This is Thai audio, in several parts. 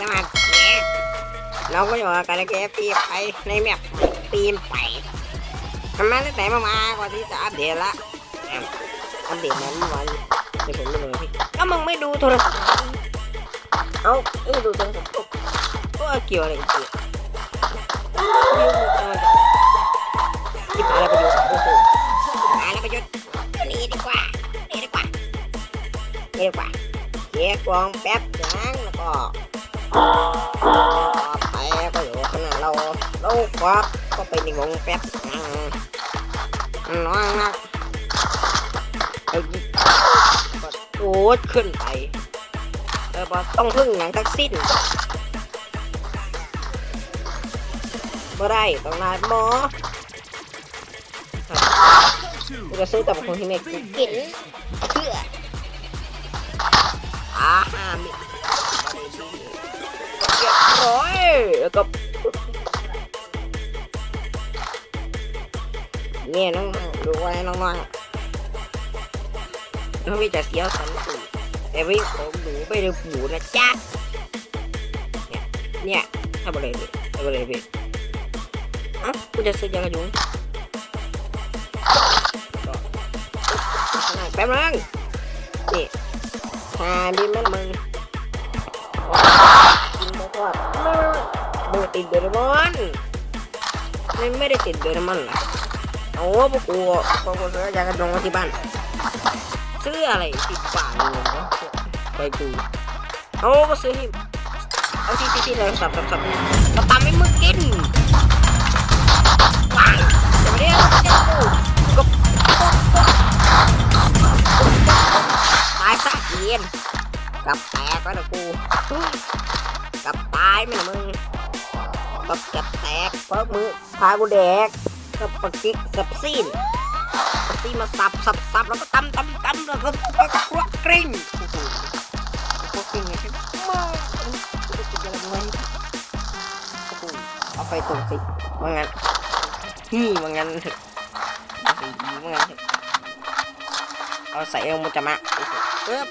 สมัครเนี่ยเราก็อยู่กับเกมปีไปในแมปปีนไปทำไมตั้งแต่มามากว่าที่จะอัปเดตละอัปเดตนั้นวันเดี๋ยวผมดูเลยพี่ก็มึงไม่ดูโทรศัพท์เอ้าไม่ดูโทรศัพท์ก็เกี่ยวอะไรกับกูที่ปาอะไรประโยชน์โอ้โหปาอะไรประโยชน์นี่ดีกว่านี่ดีกว่านี่ดีกว่าเกียร์กวางแป๊บยังแล้วก็ เราควักก็ไปในวงแป๊บน้องนะไอ้ก็โดดขึ้นไปเออบอต้องพึ่งอย่างทั้งสิ้นเมื่อไรต้องนานหมอกูจะซื้อแต่คนที่ไม่กินกินเพื่ออาหารมิเรียบร้อยแล้วก็ เนี่ยน้องๆดูอะไรน้องๆน้องพี่จะเสียวสันติแต่วิ่งของหนูไม่ได้หมูนะจ๊ะเนี่ยเนี่ยทำอะไรพี่ทำอะไรพี่อ้ากูจะซื้อยางกระยุงแป๊บนึงนี่หาดินแม่มึงกินไปก่อนมึงติดเดรมอนไม่ไม่ได้ติดเดรมอนหรอ โอ้พวกกูพวกกูซื้อยากระดงมาที่บ้านซื้ออะไรสิบบาทเองวะไปกูเอาก็ซื้อนี่เอาที่ที่เลยสับสับสับมาตำให้มึงกินว้ายจะไม่ได้เอาเจ้ากูก็ตายซะเย็นกับแตกแล้วนะกูกับตายไหมนะมึงกับกับแตกเพราะมือพากูแดก กับปะกิกสับซีนซีมาสับสับสับแล้วก็ตำตำตำแล้วก็ควักกริ้งโอ้โหควักกริ้งไงใช่ไหมมาจะกินอะไรด้วยโอ้โหเอาไปตรงสิว่างั้นนี่ว่างั้นเถอะดีว่างั้นเถอะเอาใส่เอวมุจามะโอ้โหเอ๊บ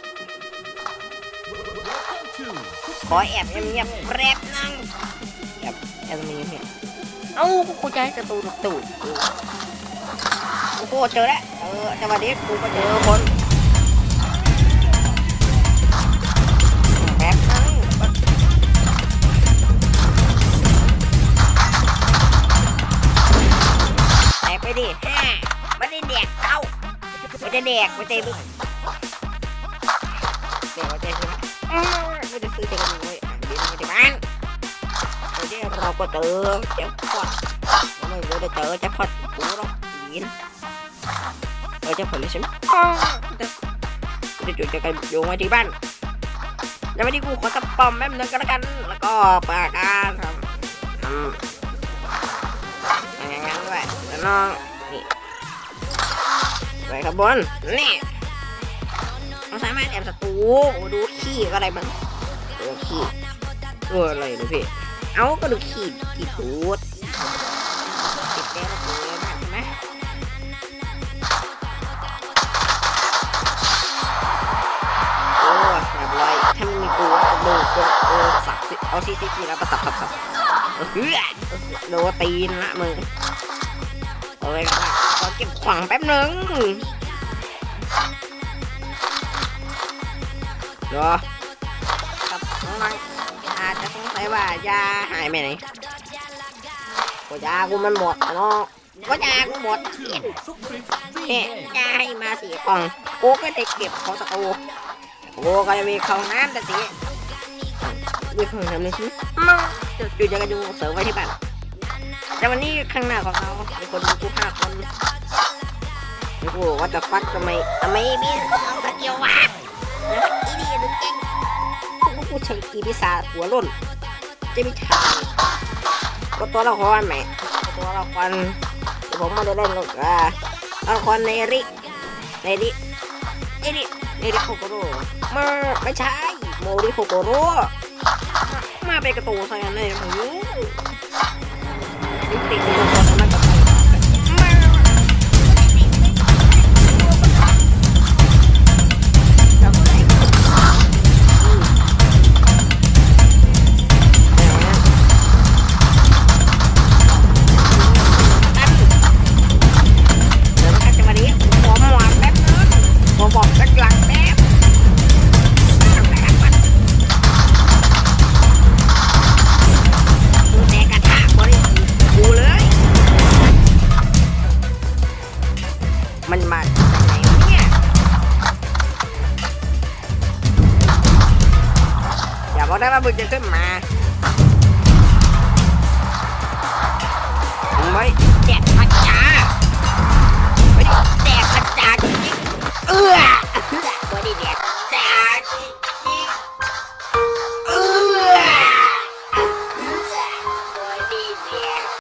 ขอแอบเงียบๆแป๊บนึงแอบแอบตรงนี้เนี่ย เอ้ากูจะให้กระตูนตูดกูโอ้โหเจอแล้วเออจังหวะนี้กูก็เจอคนแป๊บนึงแตกไปดิฮ่าไม่ได้แดกเต้าม่ได้แดกไม่ได้บึ้งเดี๋ยวว่าใจใช่ไหมไม่ได้ซื้อเด็กเลยอ่านดีไม่ได้บ้าน เดี๋ยวเราก็เจอแจ็คพอตไม่รู้ได้เจอแจ็คพอตกูหรอกยินเออแจ็คพอตเลยใช่ไหมจะจุดจะกันโยงไว้ที่บ้านแล้ววันนี้กูขอตะปอมแป๊บนึงก็แล้วกัน แล้วก็ปากกาทำทำอย่างนั้นด้วยแล้วน้องนี่ไปขบวนนี่เราสามารถแอบศัตรูดูขี้อะไรบ้างดูขี้ดูอะไรดูพี่ เอาก็ดูขี้ขี้ตูดติดแก้วเลยนะเห็นไหมโอ้ยแบบไรถ้ามันมีกูก็ดูก็เออสับสิเอาซีซีซีแล้วก็สับสับสับเฮ้ยโดนตีนละมึงเอ้ยขอเก็บขวางแป๊บนึงเดี๋ยวกับน้องๆ อาจจะสงสัยว่ายาหายไปไหนก็ยากูมันหมดเนาะก็ยากูหมดเนี่ยยาให้มาสี่กล่องกูก็ได้เก็บของสตูกูก็จะมีของน้ำแต่สิมีของน้ำในชีวิตมาจุดจุดยังกันอยู่เสริมไว้ที่บ้านแต่วันนี้ข้างหน้าของเรามีคนดูกูห้าคนกูว่าจะฟัดทำไมทำไมมีเอาสเกียวะอีนี่ดูเก่ง ผู้ชายอีพิศาหัวรุ่นจะมีทางก็ตัวละครไหมตัวละครผมไม่ได้เล่นหรอกอะตัวละครในริในริในริในริโคโกโร่มาไม่ใช่โมริโคโกโร่มาเป็นกระตูใส่กันเลยหมูนี่ติดตัวละครนั้นกับใครมา ได้ว่ามึงจะขึ้นมาไม่